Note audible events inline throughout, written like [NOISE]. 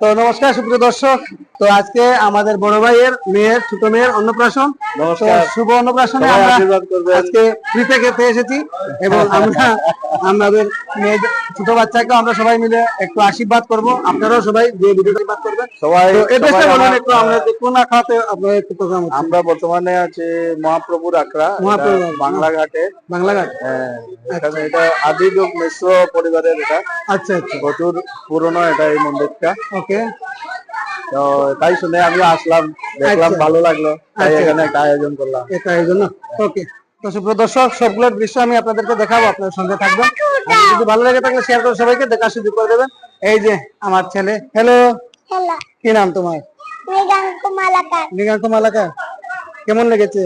তো নমস্কার সুপ্রিয় দর্শক। তো আজকে আমাদের বড় ভাইয়ের মেয়ের ছোট মেয়ের অন্নপ্রাশন। শুভ অন্নপ্রাশনে আমরা আজকে ফ্রিতে খেতে এসেছি এবং [LAUGHS] আমরা আমাদের মেয়েদের ছোট বাচ্চাকে আমরা সবাই মিলে একটু আশীর্বাদ করব। আপনারাও সবাই যে ভিডিও আশীর্বাদ করবেন। সবাই সবাই বলুন একটু আমরা কোন আখড়াতে আপনার একটু প্রোগ্রাম আমরা বর্তমানে আছে মহাপ্রভুর আখড়া। এটা আখড়া। বাংলাঘাটে। বাংলাঘাট। হ্যাঁ, এটা আদি যুগ মিশ্র পরিবারের এটা। আচ্ছা আচ্ছা। প্রচুর পুরনো এটা এই মন্দিরটা। ওকে তো তাই শুনে আমি আসলাম দেখলাম আচ্ছা। ভালো লাগল তাই আচ্ছা। এখানে একটা আয়োজন করলাম। জন্য ওকে তো সুপ্রিয় দর্শক সবগুলোর দৃশ্য আমি আপনাদেরকে দেখাবো আপনার সঙ্গে থাকবেন। যদি ভালো লেগে থাকলে শেয়ার করে সবাইকে সুযোগ করে দেবেন। এই যে আমার ছেলে হ্যালো হ্যালো কি নাম তোমার? মৃগাঙ্ক মালাকা কেমন লেগেছে?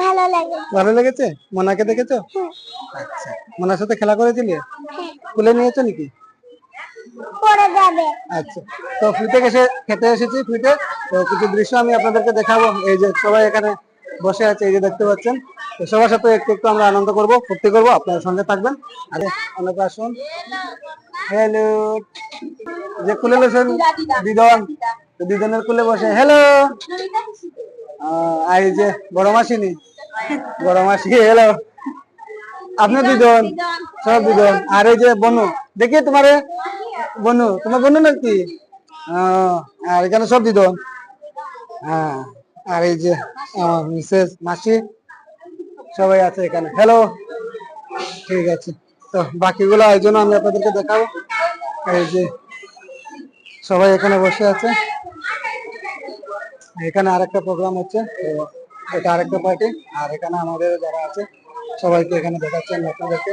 ভালো লাগে ভালো লেগেছে? মোনাকে দেখেছ? আচ্ছা। মোনার সাথে খেলা করেছিলে? খুলে নিয়েছো নাকি? পরে যাবে। আচ্ছা তো ফ্রিতে এসে খেতে এসেছি ফ্রিতে। তো কিছু দৃশ্য আমি আপনাদেরকে দেখাবো। এই যে সবাই এখানে বসে আছে, এই যে দেখতে পাচ্ছেন। তো সবার সাথে একটু একটু আমরা আনন্দ করব, ফুর্তি করব সঙ্গে থাকবেন। আরে আসুন। হ্যালো যে দিদন দিদনের বসে। হ্যালো এই যে বড় মাসিনি। বড় মাসি হ্যালো আপনি দুজন সব দুজন আর এই যে বনু, দেখি তোমারে। বনু তোমার বনু নাকি? আর এখানে সব দিদন? হ্যাঁ আর এই যে মিসেস মাসি, সবাই আছে এখানে। হ্যালো ঠিক আছে। তো বাকিগুলো আয়োজন আমি আপনাদেরকে দেখাবো। এই যে, সবাই এখানে বসে আছে। এখানে আরেকটা প্রোগ্রাম হচ্ছে। তো এটা আরেকটা পার্টি আর এখানে আমাদের যারা আছে, সবাইকে এখানে দেখাচ্ছেন আপনাদেরকে।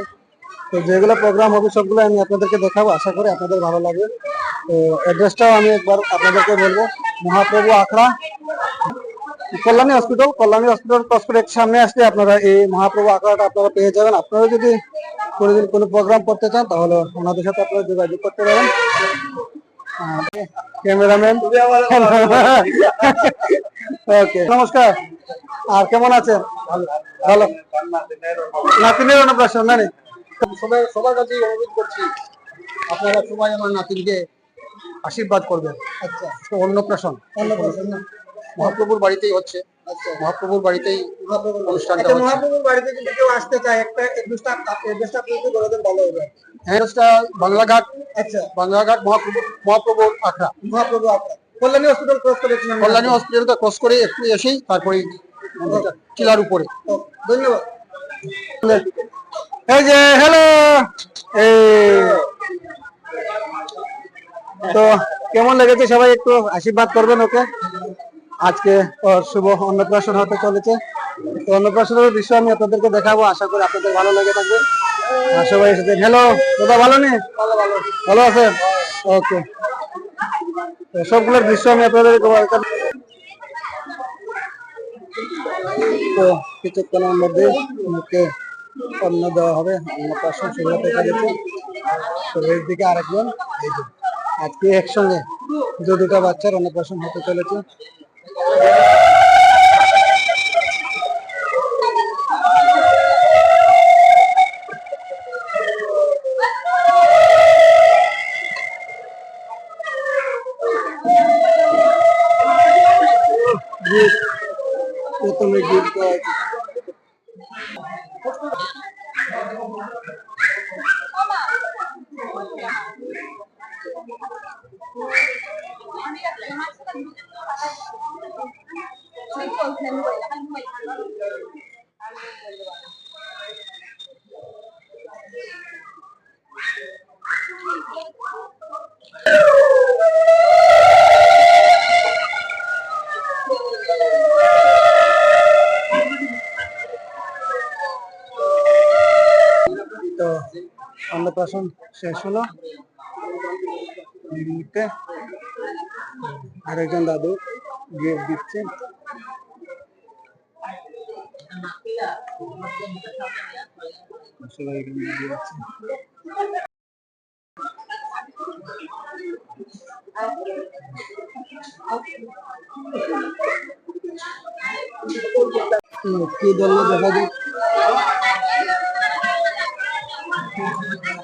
তো যেগুলো প্রোগ্রাম হবে সবগুলো আমি আপনাদেরকে দেখাবো আশা করি আপনাদের ভালো লাগবে। তো অ্যাড্রেসটাও আমি একবার আপনাদেরকে বলব। মহাপ্রভু আখড়া Kalyani hospital Kalyani hospital cosmetic সামনে আসলে আপনারা এই মহাপ্রভু আখড়াটা আপনারা পেয়ে যাবেন। আপনারা যদি কোনোদিন কোনো প্রোগ্রাম করতে চান তাহলে ওনাদের সাথে আপনারা যোগাযোগ করতে পারেন। ক্যামেরাম্যান [LAUGHS] ওকে নমস্কার। আর কেমন আছেন? ভালো। ভালো। নাতিনের অন্নপ্রাশন না? সবাই সবার কাছে অনুরোধ করছি আপনারা সবাই আমার নাতিনকে আশীর্বাদ করবেন। আচ্ছা। তো অন্নপ্রাশন। অন্নপ্রাশন মহাপ্রভুর বাড়িতেই হচ্ছে। আচ্ছা। মহাপ্রভুর বাড়িতেই অনুষ্ঠানটা হচ্ছে। মহাপ্রভুর বাড়িতে যদি কেউ আসতে চায় একটা এড্রেসটা এড্রেসটা আপনি একটু বলে দেন ভালো হবে। অ্যাড্রেসটা বাংলাঘাট। আচ্ছা। বাংলাঘাট মহাপ্রভু মহাপ্রভুর আখড়া। মহাপ্রভু আখড়া। কল্যাণী হসপিটাল ক্রস করে কল্যাণী হসপিটালটা ক্রস করে একটু এসেই তারপরে টিলার উপরে। ধন্যবাদ। যে হ্যালো তো, কেমন লেগেছে সবাই একটু আশীর্বাদ করবেন ওকে? আজকে শুভ অন্নপ্রাশন হতে চলেছে। তো অন্নপ্রাশনের দৃশ্য আমি আপনাদেরকে দেখাবো, আশা করি আপনাদের ভালো লেগে থাকবে। আর সবাই এসেছেন হ্যালো দাদা, ভালো নেই ভালো আছেন? ওকে। সবগুলোর দৃশ্য আমি আপনাদের তো, কিছুক্ষণের মধ্যে মুখে অন্ন দেওয়া হবে। অন্নপ্রাশন শুরু হতে চলেছে শরীরের দিকে আরেকজন। আজকে একসঙ্গে দু দুটো বাচ্চার অন্নপ্রাশন হতে চলেছে। প্রথমে গিফট অন্নপ্রাশন শেষ হলো। আরেকজন দাদু গিফট দিচ্ছে। এখানে দাঁড়িয়ে আছে। হুম, Thank you.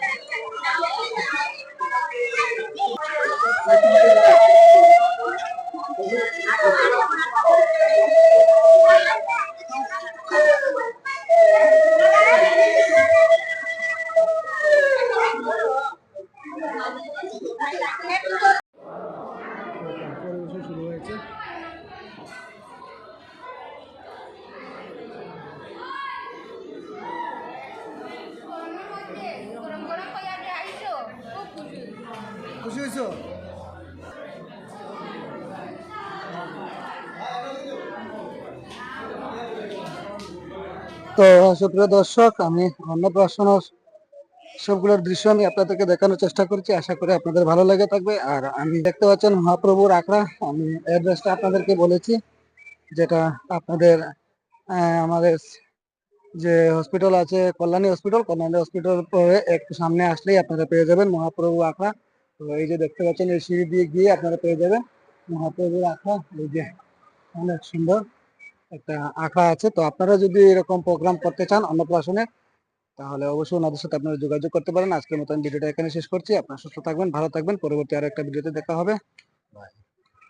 খুশি তো সুপ্রিয় দর্শক, আমি অন্নপ্রাশন সবগুলোর দৃশ্য আমি আপনাদেরকে দেখানোর চেষ্টা করছি। আশা করি আপনাদের ভালো লেগে থাকবে। আর আমি দেখতে পাচ্ছেন মহাপ্রভুর আখড়া। আমি অ্যাড্রেসটা আপনাদেরকে বলেছি, যেটা আপনাদের আমাদের যে হসপিটাল আছে, কল্যাণী হসপিটাল কল্যাণী হসপিটাল পরে একটু সামনে আসলেই আপনারা পেয়ে যাবেন মহাপ্রভু আখড়া। তো এই যে দেখতে পাচ্ছেন, এই সিঁড়ি দিয়ে গিয়ে আপনারা পেয়ে যাবেন। মহাপ্রভুর আখড়া এই যে অনেক সুন্দর একটা আঁকা আছে। তো আপনারা যদি এরকম প্রোগ্রাম করতে চান অন্নপ্রাশনে, তাহলে অবশ্যই ওনাদের সাথে আপনারা যোগাযোগ করতে পারেন। আজকের মতন ভিডিওটা এখানে শেষ করছি। আপনারা সুস্থ থাকবেন, ভালো থাকবেন। পরবর্তী আরও একটা ভিডিওতে দেখা হবে।